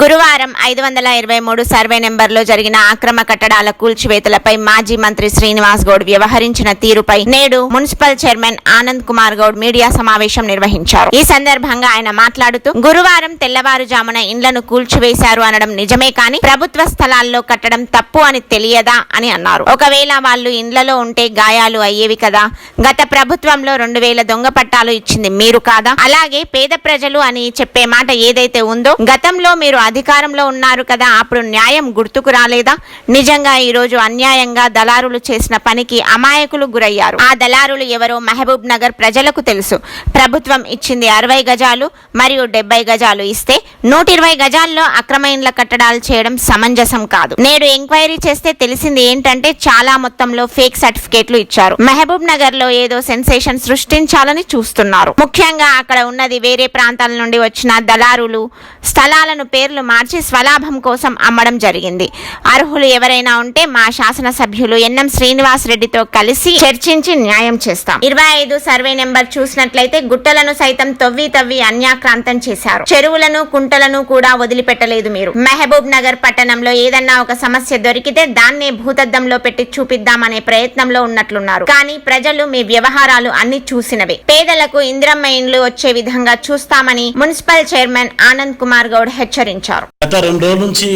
గురువారం ఐదు వందల ఇరవై మూడు సర్వే నెంబర్లో జరిగిన అక్రమ కట్టడాల కూల్చివేతలపై మాజీ మంత్రి శ్రీనివాస్ గౌడ్ వ్యవహరించిన తీరుపై నేడు municipal chairman Anand Kumar Goud media సమావేశం నిర్వహించారు. ఈ సందర్భంగా ఆయన మాట్లాడుతూ గురువారం తెల్లవారుజామున ఇండ్లను కూల్చివేశారు అనడం నిజమే కానీ ప్రభుత్వ స్థలాల్లో కట్టడం తప్పు అని తెలియదా అని అన్నారు. ఒకవేళ వాళ్ళు ఇండ్లలో ఉంటే గాయాలు అయ్యేవి కదా. గత ప్రభుత్వంలో రెండు వేల దొంగ పట్టాలు ఇచ్చింది మీరు కాదా? అలాగే పేద ప్రజలు అని చెప్పే మాట ఏదైతే ఉందో గతంలో మీరు అధికారంలో ఉన్నారు కదా అప్పుడు న్యాయం గుర్తుకు రాలేదా? నిజంగా ఈ రోజు అన్యాయంగా దళారులు చేసిన పనికి అమాయకులు గురయ్యారు. ఆ దళారులు ఎవరో మహబూబ్ నగర్ ప్రజలకు తెలుసు. ప్రభుత్వం ఇచ్చింది అరవై గజాలు మరియు డెబ్బై గజాలు ఇస్తే నూట ఇరవై గజాల్లో అక్రమ ఇండ్ల కట్టడాలు చేయడం సమంజసం కాదు. నేడు ఎంక్వైరీ చేస్తే తెలిసింది ఏంటంటే చాలా మొత్తంలో ఫేక్ సర్టిఫికేట్లు ఇచ్చారు. మహబూబ్ నగర్లో ఏదో సెన్సేషన్ సృష్టించాలని చూస్తున్నారు. ముఖ్యంగా అక్కడ ఉన్నది వేరే ప్రాంతాల నుండి వచ్చిన దళారులు స్థలాలను పేర్లు మార్చి స్వలాభం కోసం అమ్మడం జరిగింది. అర్హులు ఎవరైనా ఉంటే మా శాసనసభ్యులు ఎన్ఎం శ్రీనివాస్ రెడ్డితో కలిసి చర్చించి న్యాయం చేస్తాం. ఇరవై ఐదు సర్వే నెంబర్ చూసినట్లయితే గుట్టలను సైతం తవ్వి తవ్వి అన్యాక్రాంతం చేశారు. చెరువులను కుంటలను కూడా వదిలిపెట్టలేదు మీరు. మహబూబ్ నగర్ పట్టణంలో ఏదన్నా ఒక సమస్య దొరికితే దాన్నే భూతద్దంలో పెట్టి చూపిద్దామనే ప్రయత్నంలో ఉన్నట్లున్నారు. కానీ ప్రజలు మీ వ్యవహారాలు అన్ని చూసినవే. పేదలకు ఇంద్రమ్మ ఇండ్లు వచ్చే విధంగా చూస్తామని మున్సిపల్ చైర్మన్ ఆనంద్ కుమార్ గౌడ్ హెచ్చరించారు. గత రెండు రోజుల నుంచి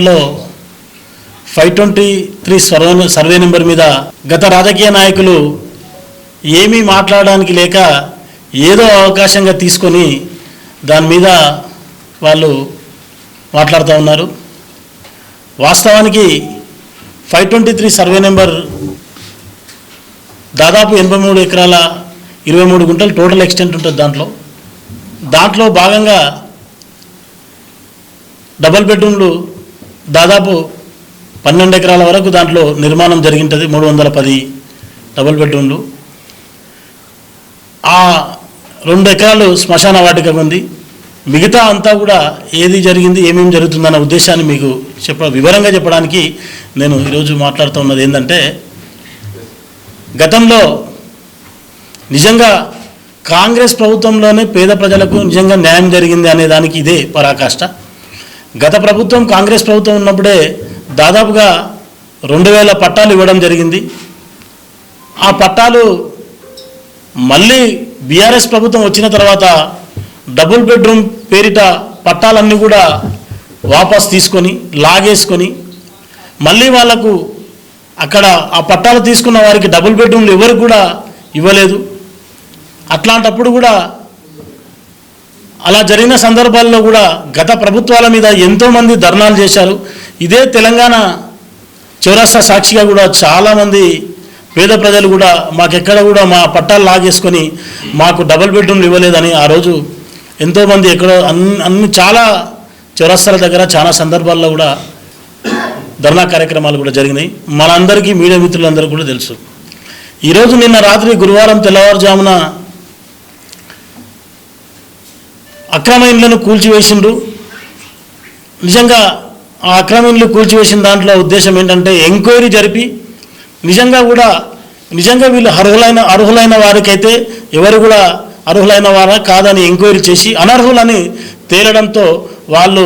లో five twenty three survey survey number మీద గత రాజకీయ నాయకులు ఏమీ మాట్లాడడానికి లేక ఏదో అవకాశంగా తీసుకొని దాని మీద వాళ్ళు మాట్లాడుతూ ఉన్నారు. వాస్తవానికి five twenty three survey number దాదాపు ఎనభై మూడు ఎకరాల ఇరవై మూడు గుంటలు టోటల్ ఎక్స్టెంట్ ఉంటుంది దాంట్లో. దాంట్లో భాగంగా డబల్ బెడ్రూమ్లు దాదాపు పన్నెండు ఎకరాల వరకు దాంట్లో నిర్మాణం జరిగింటుంది మూడు వందల పది డబల్ బెడ్రూమ్లు. ఆ రెండు ఎకరాలు శ్మశాన వాటిక ఉంది. మిగతా అంతా కూడా ఏది జరిగింది ఏమేమి జరుగుతుందన్న ఉద్దేశాన్ని మీకు చెప్ప వివరంగా చెప్పడానికి నేను ఈరోజు మాట్లాడుతున్నది ఏంటంటే గతంలో నిజంగా కాంగ్రెస్ ప్రభుత్వంలోనే పేద ప్రజలకు నిజంగా న్యాయం జరిగింది అనే దానికి ఇదే పరాకాష్ట. గత ప్రభుత్వం కాంగ్రెస్ ప్రభుత్వం ఉన్నప్పుడే దాదాపుగా రెండు వేల పట్టాలు ఇవ్వడం జరిగింది. ఆ పట్టాలు మళ్ళీ బీఆర్ఎస్ ప్రభుత్వం వచ్చిన తర్వాత డబుల్ బెడ్రూమ్ పేరిట పట్టాలన్నీ కూడా వాపస్ తీసుకొని లాగేసుకొని మళ్ళీ వాళ్ళకు అక్కడ ఆ పట్టాలు తీసుకున్న వారికి డబుల్ బెడ్రూమ్లు ఎవరికి కూడా ఇవ్వలేదు. అట్లాంటప్పుడు కూడా అలా జరిగిన సందర్భాల్లో కూడా గత ప్రభుత్వాల మీద ఎంతోమంది ధర్నాలు చేశారు. ఇదే తెలంగాణ చౌరాస్తా సాక్షిగా కూడా చాలామంది పేద ప్రజలు కూడా మాకెక్కడ కూడా మా పట్టాలు లాగేసుకొని మాకు డబుల్ బెడ్రూమ్లు ఇవ్వలేదని ఆ రోజు ఎంతోమంది ఎక్కడో అన్ని అన్ని చాలా చౌరస్తాల దగ్గర చాలా సందర్భాల్లో కూడా ధర్నా కార్యక్రమాలు కూడా జరిగినాయి. మనందరికీ మీడియా మిత్రులందరూ కూడా తెలుసు. ఈరోజు నిన్న రాత్రి గురువారం తెల్లవారుజామున అక్రమ ఇండ్లను కూల్చివేసిండ్రు. నిజంగా ఆ అక్రమ ఇండ్లు కూల్చివేసిన దాంట్లో ఉద్దేశం ఏంటంటే ఎంక్వైరీ జరిపి నిజంగా కూడా నిజంగా వీళ్ళు అర్హులైన అర్హులైన వారికైతే ఎవరు కూడా అర్హులైన వారా కాదని ఎంక్వైరీ చేసి అనర్హులని తేలడంతో వాళ్ళు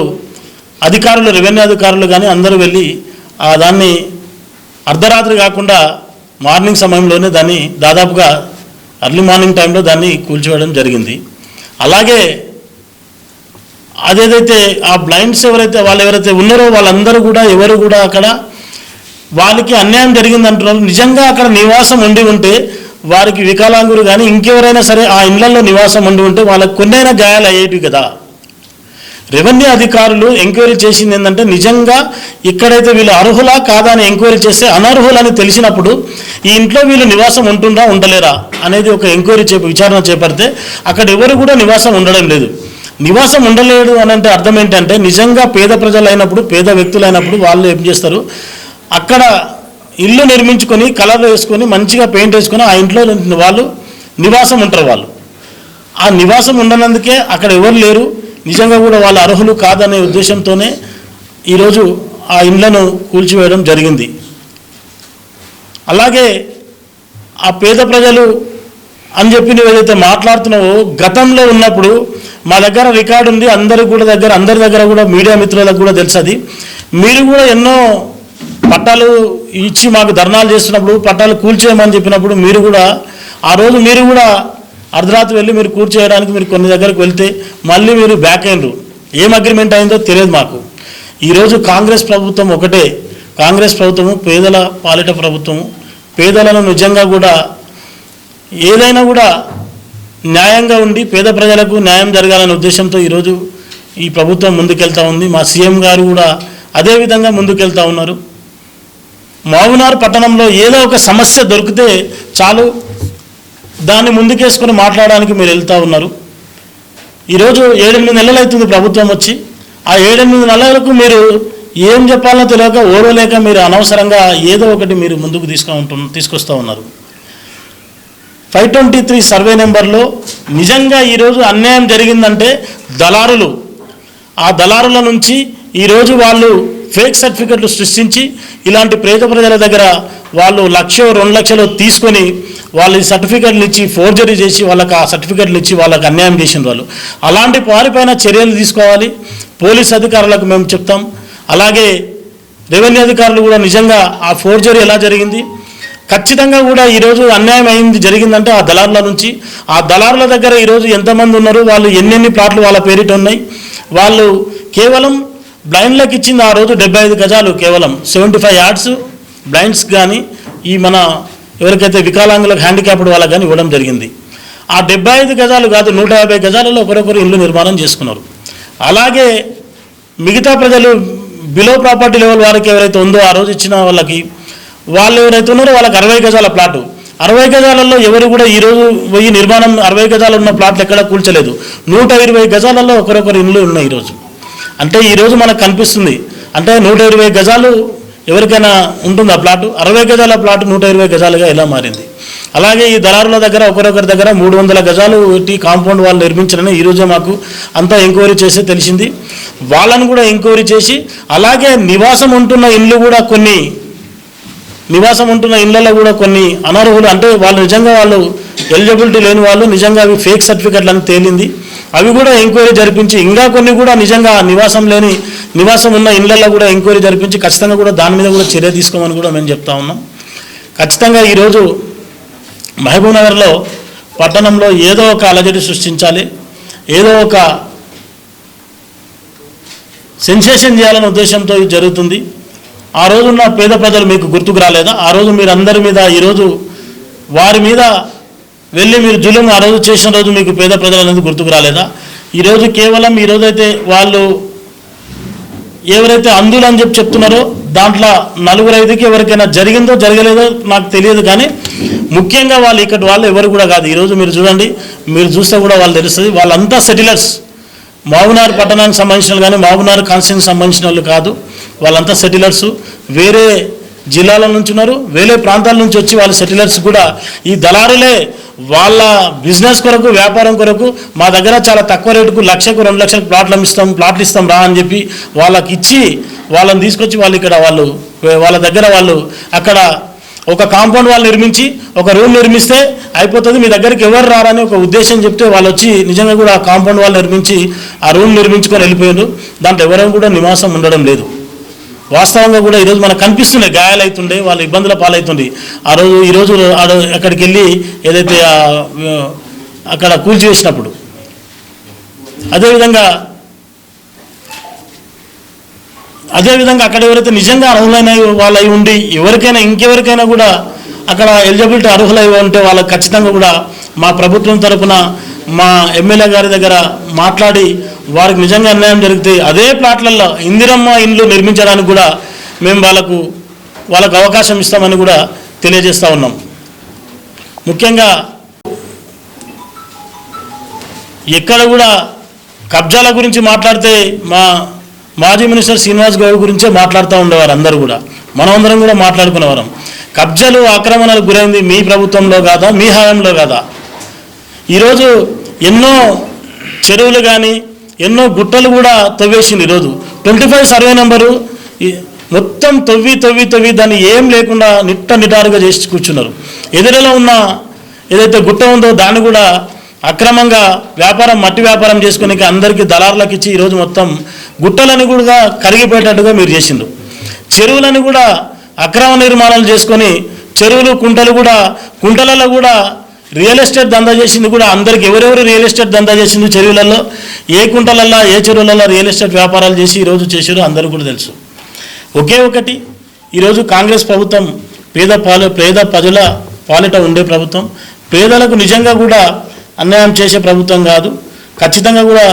అధికారులు రెవెన్యూ అధికారులు కానీ అందరూ వెళ్ళి ఆ దాన్ని అర్ధరాత్రి కాకుండా మార్నింగ్ సమయంలోనే దాన్ని దాదాపుగా అర్లీ మార్నింగ్ టైంలో దాన్ని కూల్చివేయడం జరిగింది. అలాగే అదేదైతే ఆ బ్లైండ్స్ ఎవరైతే వాళ్ళు ఎవరైతే ఉన్నారో వాళ్ళందరూ కూడా ఎవరు కూడా అక్కడ వాళ్ళకి అన్యాయం జరిగింది అంటున్నారు నిజంగా అక్కడ నివాసం ఉండి ఉంటే వారికి వికలాంగులు కానీ ఇంకెవరైనా సరే ఆ ఇళ్ళలో నివాసం ఉండి ఉంటే వాళ్ళకి కొన్నైనా గాయాలు అయ్యేవి కదా. రెవెన్యూ అధికారులు ఎంక్వైరీ చేసింది ఏంటంటే నిజంగా ఇక్కడైతే వీళ్ళు అర్హులా కాదా అని ఎంక్వైరీ చేస్తే అనర్హులని తెలిసినప్పుడు ఈ ఇంట్లో వీళ్ళు నివాసం ఉంటుందా ఉండలేరా అనేది ఒక ఎంక్వైరీ చే విచారణ చేపడితే అక్కడ ఎవరు కూడా నివాసం ఉండడం లేదు. నివాసం ఉండలేడు అని అంటే అర్థం ఏంటంటే నిజంగా పేద ప్రజలు అయినప్పుడు పేద వ్యక్తులు అయినప్పుడు వాళ్ళు ఏం చేస్తారు? అక్కడ ఇల్లు నిర్మించుకొని కలర్ వేసుకొని మంచిగా పెయింట్ వేసుకొని ఆ ఇంట్లో వాళ్ళు నివాసం ఉంటారు వాళ్ళు. ఆ నివాసం ఉండనందుకే అక్కడ ఎవరు లేరు. నిజంగా కూడా వాళ్ళ అర్హులు కాదనే ఉద్దేశంతోనే ఈరోజు ఆ ఇండ్లను కూల్చివేయడం జరిగింది. అలాగే ఆ పేద ప్రజలు అని చెప్పి నువ్వు ఏదైతే మాట్లాడుతున్నావో గతంలో ఉన్నప్పుడు మా దగ్గర రికార్డు ఉంది అందరి కూడా దగ్గర అందరి దగ్గర కూడా మీడియా మిత్రులకు కూడా తెలుసు అది. మీరు కూడా ఎన్నో పట్టాలు ఇచ్చి మాకు ధర్నాలు చేస్తున్నప్పుడు పట్టాలు కూల్చేయమని చెప్పినప్పుడు మీరు కూడా ఆ రోజు మీరు కూడా అర్ధరాత్రి వెళ్ళి మీరు కూర్చేయడానికి మీరు కొన్ని దగ్గరకు వెళ్తే మళ్ళీ మీరు బ్యాక్ అయినరు. ఏం అగ్రిమెంట్ అయిందో తెలియదు మాకు. ఈరోజు కాంగ్రెస్ ప్రభుత్వం ఒకటే. కాంగ్రెస్ ప్రభుత్వము పేదల పాలిట ప్రభుత్వము. పేదలను నిజంగా కూడా ఏదైనా కూడా న్యాయంగా ఉండి పేద ప్రజలకు న్యాయం జరగాలనే ఉద్దేశంతో ఈరోజు ఈ ప్రభుత్వం ముందుకెళ్తా ఉంది. మా సీఎం గారు కూడా అదే విధంగా ముందుకెళ్తా ఉన్నారు. మావునార్ పట్టణంలో ఏదో ఒక సమస్య దొరికితే చాలు దాన్ని ముందుకేసుకొని మాట్లాడడానికి మీరు వెళ్తూ ఉన్నారు. ఈరోజు ఏడెనిమిది నెలలు అవుతుంది ప్రభుత్వం వచ్చి. ఆ ఏడెనిమిది నెలలకు మీరు ఏం చెప్పాలో తెలియక ఓడలేక మీరు అనవసరంగా ఏదో ఒకటి మీరు ముందుకు తీసుకుంటు తీసుకొస్తూ ఉన్నారు. ఫైవ్ ట్వంటీ త్రీ సర్వే నెంబర్లో నిజంగా ఈరోజు అన్యాయం జరిగిందంటే దళారులు. ఆ దళారుల నుంచి ఈరోజు వాళ్ళు ఫేక్ సర్టిఫికెట్లు సృష్టించి ఇలాంటి పేద ప్రజల దగ్గర వాళ్ళు లక్ష రెండు లక్షలు తీసుకొని వాళ్ళు ఈ సర్టిఫికెట్లు ఇచ్చి ఫోర్జరీ చేసి వాళ్ళకి ఆ సర్టిఫికెట్లు ఇచ్చి వాళ్ళకి అన్యాయం చేసిన వాళ్ళు. అలాంటి వారిపైన చర్యలు తీసుకోవాలి. పోలీస్ అధికారులకు మేము చెప్తాం. అలాగే రెవెన్యూ అధికారులు కూడా నిజంగా ఆ ఫోర్జరీ ఎలా జరిగింది? ఖచ్చితంగా కూడా ఈరోజు అన్యాయం అయింది జరిగిందంటే ఆ దళారుల నుంచి. ఆ దళారుల దగ్గర ఈరోజు ఎంతమంది ఉన్నారు వాళ్ళు ఎన్నెన్ని ప్లాట్లు వాళ్ళ పేరిట ఉన్నాయి. వాళ్ళు కేవలం బ్లైండ్లకు ఇచ్చింది ఆ రోజు డెబ్బై ఐదు గజాలు కేవలం సెవెంటీ ఫైవ్ యార్డ్స్ బ్లైండ్స్ కానీ ఈ మన ఎవరికైతే వికలాంగులకు హ్యాండిక్యాప్డ్ వాళ్ళకి కానీ ఇవ్వడం జరిగింది. ఆ డెబ్బై ఐదు గజాలు కాదు నూట యాభై గజాలలో ఒకరొకరు ఇల్లు నిర్మాణం చేసుకున్నారు. అలాగే మిగతా ప్రజలు బిలో ప్రాపర్టీ లెవెల్ వారికి ఎవరైతే ఉందో ఆ రోజు ఇచ్చిన వాళ్ళకి వాళ్ళు ఎవరైతే ఉన్నారో వాళ్ళకి అరవై గజాల ప్లాటు. అరవై గజాలలో ఎవరు కూడా ఈరోజు పోయి నిర్మాణం అరవై గజాలు ఉన్న ప్లాట్లు ఎక్కడ కూల్చలేదు. నూట ఇరవై గజాలలో ఒకరొకరు ఇల్లు ఉన్నాయి ఈరోజు అంటే ఈరోజు మనకు కనిపిస్తుంది. అంటే నూట ఇరవై గజాలు ఎవరికైనా ఉంటుంది ఆ ప్లాటు? అరవై గజాల ప్లాటు నూట ఇరవై గజాలుగా ఎలా మారింది? అలాగే ఈ దళారుల దగ్గర ఒకరొకరి దగ్గర మూడు వందల గజాలు పెట్టి కాంపౌండ్ వాళ్ళు నిర్మించారని ఈరోజే మాకు అంతా ఎంక్వైరీ చేసి తెలిసింది. వాళ్ళను కూడా ఎంక్వైరీ చేసి అలాగే నివాసం ఉంటున్న ఇండ్లు కూడా కొన్ని నివాసం ఉంటున్న ఇళ్ళలో కూడా కొన్ని అనర్హులు అంటే వాళ్ళు నిజంగా వాళ్ళు ఎలిజిబిలిటీ లేని వాళ్ళు నిజంగా అవి ఫేక్ సర్టిఫికెట్లు అని తేలింది. అవి కూడా ఎంక్వైరీ జరిపించి ఇంకా కొన్ని కూడా నిజంగా నివాసం లేని నివాసం ఉన్న ఇళ్ళలో కూడా ఎంక్వైరీ జరిపించి ఖచ్చితంగా కూడా దాని మీద కూడా చర్య తీసుకోమని కూడా మేము చెప్తా ఉన్నాం. ఖచ్చితంగా ఈరోజు మహబూబ్నగర్లో పట్టణంలో ఏదో ఒక అలజడి సృష్టించాలి. ఏదో ఒక సెన్సేషన్ చేయాలనే ఉద్దేశంతో ఇది జరుగుతుంది. ఆ రోజున్న పేద ప్రజలు మీకు గుర్తుకు రాలేదా? ఆ రోజు మీరు అందరి మీద ఈరోజు వారి మీద వెళ్ళి మీరు జులుం ఆ రోజు చేసిన రోజు మీకు పేద ప్రజలు అనేది గుర్తుకు రాలేదా? ఈరోజు కేవలం ఈరోజైతే వాళ్ళు ఎవరైతే అందులు అని చెప్పి చెప్తున్నారో దాంట్లో నలుగురు ఐదుకి ఎవరికైనా జరిగిందో జరగలేదో నాకు తెలియదు కానీ ముఖ్యంగా వాళ్ళు ఇక్కడ వాళ్ళు ఎవరు కూడా కాదు. ఈరోజు మీరు చూడండి మీరు చూస్తే కూడా వాళ్ళు తెలుస్తుంది. వాళ్ళంతా సెటిలర్స్ మావునార్ పట్టణానికి సంబంధించిన కానీ మావునార్ కాన్స్టిట్యూన్సీకి సంబంధించిన వాళ్ళు కాదు. వాళ్ళంతా సెటిలర్స్ వేరే జిల్లాల నుంచి ఉన్నారు వేరే ప్రాంతాల నుంచి వచ్చి వాళ్ళ సెటిలర్స్ కూడా ఈ దళారులే వాళ్ళ బిజినెస్ కొరకు వ్యాపారం కొరకు మా దగ్గర చాలా తక్కువ రేటుకు లక్షకు రెండు లక్షలకు ప్లాట్లు అమ్మిస్తాం ప్లాట్లు ఇస్తాం రా అని చెప్పి వాళ్ళకి ఇచ్చి వాళ్ళని తీసుకొచ్చి వాళ్ళు ఇక్కడ వాళ్ళు వాళ్ళ దగ్గర వాళ్ళు అక్కడ ఒక కాంపౌండ్ వాళ్ళు నిర్మించి ఒక రూమ్ నిర్మిస్తే అయిపోతుంది. మీ దగ్గరికి ఎవరు రారని ఒక ఉద్దేశం చెప్తే వాళ్ళు వచ్చి నిజంగా కూడా ఆ కాంపౌండ్ వాళ్ళు నిర్మించి ఆ రూమ్ నిర్మించుకొని వెళ్ళిపోయారు దాంట్లో ఎవరైనా కూడా నివాసం ఉండడం లేదు. వాస్తవంగా కూడా ఈరోజు మనకు కనిపిస్తున్నాయి గాయాలు అవుతుండే వాళ్ళు ఇబ్బందుల పాలవుతుండే ఆ రోజు ఈరోజు అక్కడికి వెళ్ళి ఏదైతే అక్కడ కూల్చివేసినప్పుడు అదేవిధంగా అదేవిధంగా అక్కడ ఎవరైతే నిజంగా అర్హులైన వాళ్ళు అయి ఉండి ఎవరికైనా ఇంకెవరికైనా కూడా అక్కడ ఎలిజిబిలిటీ అర్హులై ఉంటే వాళ్ళకి ఖచ్చితంగా కూడా మా ప్రభుత్వం తరఫున మా ఎమ్మెల్యే గారి దగ్గర మాట్లాడి వారికి నిజంగా అన్యాయం జరిగితే అదే ప్లాట్లలో ఇందిరమ్మ ఇండ్లు నిర్మించడానికి కూడా మేము వాళ్ళకు వాళ్ళకు అవకాశం ఇస్తామని కూడా తెలియజేస్తూ ఉన్నాం. ముఖ్యంగా ఎక్కడ కూడా కబ్జాల గురించి మాట్లాడితే మా మాజీ మినిస్టర్ శ్రీనివాస్ గౌడ్ గురించే మాట్లాడుతూ ఉండేవారు అందరూ కూడా. మనమందరం కూడా మాట్లాడుకునేవారం. కబ్జాలు ఆక్రమణలకు గురైంది మీ ప్రభుత్వంలో కాదా మీ హయాంలో కాదా? ఈరోజు ఎన్నో చెరువులు కానీ ఎన్నో గుట్టలు కూడా తవ్వేసింది ఈరోజు. ట్వంటీ ఫైవ్ సర్వే నెంబరు మొత్తం తవ్వి తవ్వి తవ్వి దాన్ని ఏం లేకుండా నిట్ట నిటారుగా చేసి కూర్చున్నారు. ఎదురలో ఉన్న ఏదైతే గుట్ట ఉందో దాన్ని కూడా అక్రమంగా వ్యాపారం మట్టి వ్యాపారం చేసుకునే అందరికీ దళారులకు ఇచ్చి ఈరోజు మొత్తం గుట్టలని కూడా కరిగిపోయేటట్టుగా మీరు చేసిండ్రు. చెరువులను కూడా అక్రమ నిర్మాణాలు చేసుకొని చెరువులు కుంటలు కూడా కుంటలలో కూడా రియల్ ఎస్టేట్ దందా చేసింది కూడా అందరికి ఎవరెవరు రియల్ ఎస్టేట్ దందా చేసింది చెరువులలో ఏ కుంటలల్లో ఏ చెరువులలో రియల్ ఎస్టేట్ వ్యాపారాలు చేసి ఈరోజు చేశారో అందరూ కూడా తెలుసు. ఒకే ఒకటి ఈరోజు కాంగ్రెస్ ప్రభుత్వం పేద పాల పేద ప్రజల పాలిట ఉండే ప్రభుత్వం. పేదలకు నిజంగా కూడా అన్యాయం చేసే ప్రభుత్వం కాదు. ఖచ్చితంగా కూడా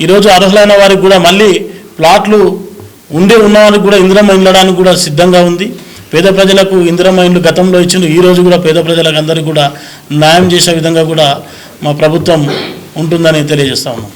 ఈరోజు అర్హులైన వారికి కూడా మళ్ళీ ప్లాట్లు ఉండే ఉన్నవారికి కూడా ఇంద్రమ ఇళ్ళడానికి కూడా సిద్ధంగా ఉంది. పేద ప్రజలకు ఇందిరమ్మ ఇండ్లు గతంలో ఇచ్చిండ్రు ఈరోజు కూడా పేద ప్రజలకు అందరికీ కూడా న్యాయం చేసే విధంగా కూడా మా ప్రభుత్వం ఉంటుందని తెలియజేస్తా ఉన్నాం.